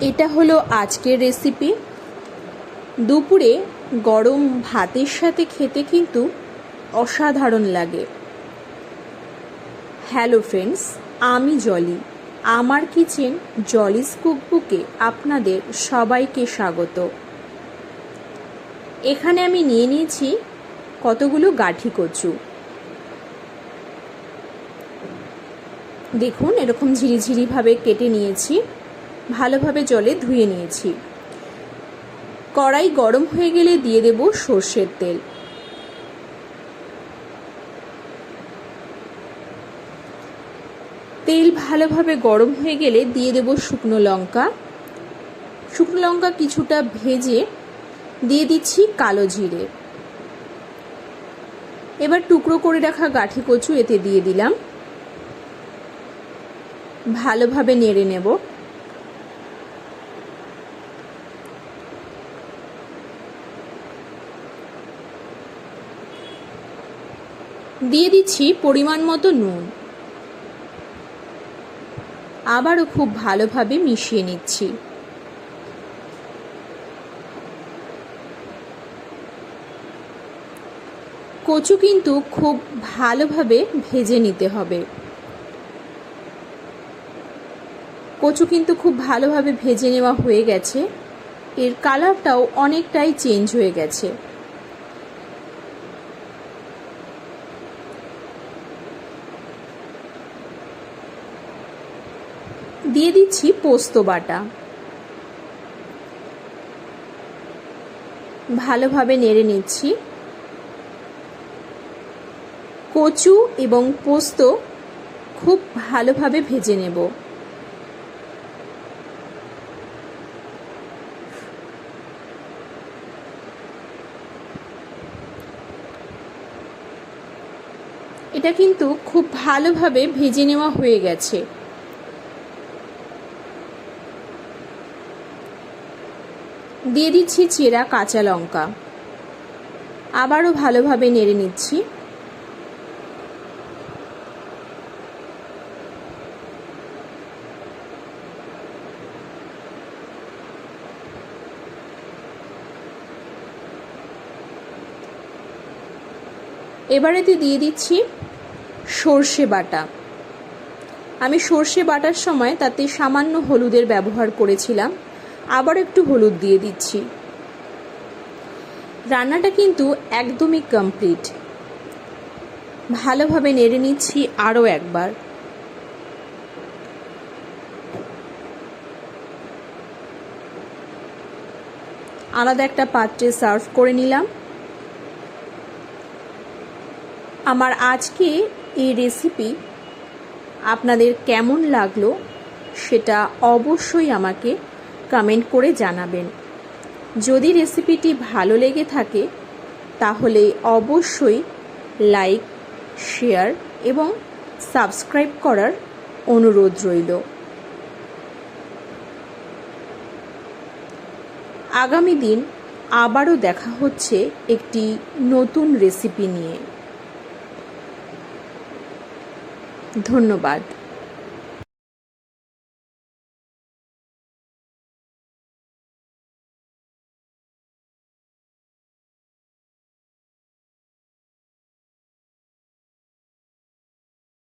এটা হলো আজকের রেসিপি দুপুরে গরম ভাতের সাথে খেতে কিন্তু অসাধারণ লাগে। হ্যালো ফ্রেন্ডস আমি জলি। আমার কিচেন জলিস কুকবুকে আপনাদের সবাইকে স্বাগত। এখানে আমি নিয়ে নিয়েছি কতগুলো গাঠি কচু। দেখুন, এরকম ঝিরিঝিরিভাবে কেটে নিয়েছি। ভালোভাবে জলে ধুয়ে নিয়েছি। কড়াই গরম হয়ে গেলে দিয়ে দেব সর্ষের তেল। তেল ভালোভাবে গরম হয়ে গেলে দিয়ে দেব শুকনো লঙ্কা। শুকনো লঙ্কা কিছুটা ভেজে দিয়ে দিচ্ছি কালো জিরে। এবার টুকরো করে রাখা গাঠি কচু এতে দিয়ে দিলাম। ভালোভাবে নেড়ে নেব। দিয়ে দিচ্ছি পরিমাণ মতো নুন। আবারও খুব ভালোভাবে মিশিয়ে নিচ্ছি। কচু কিন্তু খুব ভালোভাবে ভেজে নিতে হবে। কচু কিন্তু খুব ভালোভাবে ভেজে নেওয়া হয়ে গেছে। এর কালারটাও অনেকটাই চেঞ্জ হয়ে গেছে। দিয়ে দিচ্ছি পোস্ত বাটা। ভালোভাবে নেড়ে নিচ্ছি। কচু এবং পোস্ত খুব ভালোভাবে ভেজে নেব। এটা কিন্তু খুব ভালোভাবে ভেজে নেওয়া হয়ে গেছে। দিয়ে দিচ্ছি চেরা কাঁচা লঙ্কা। আবারও ভালোভাবে নেড়ে নিচ্ছি। এবারেতে দিয়ে দিচ্ছি সর্ষে বাটা। আমি সর্ষে বাটার সময় তাতে সামান্য হলুদের ব্যবহার করেছিলাম। আবার একটু হলুদ দিয়ে দিচ্ছি। রান্নাটা কিন্তু একদমই কমপ্লিট ভালোভাবে নেড়ে নিচ্ছি আরও একবার। আলাদা একটা পাত্রে সার্ভ করে নিলাম। আমার আজকে এই রেসিপি আপনাদের কেমন লাগল সেটা অবশ্যই আমাকে কমেন্ট করে জানাবেন। যদি রেসিপিটি ভালো লেগে থাকে, তাহলে অবশ্যই লাইক, শেয়ার এবং সাবস্ক্রাইব করার অনুরোধ রইল। আগামী দিন আবারও দেখা হচ্ছে একটি নতুন রেসিপি নিয়ে। ধন্যবাদ।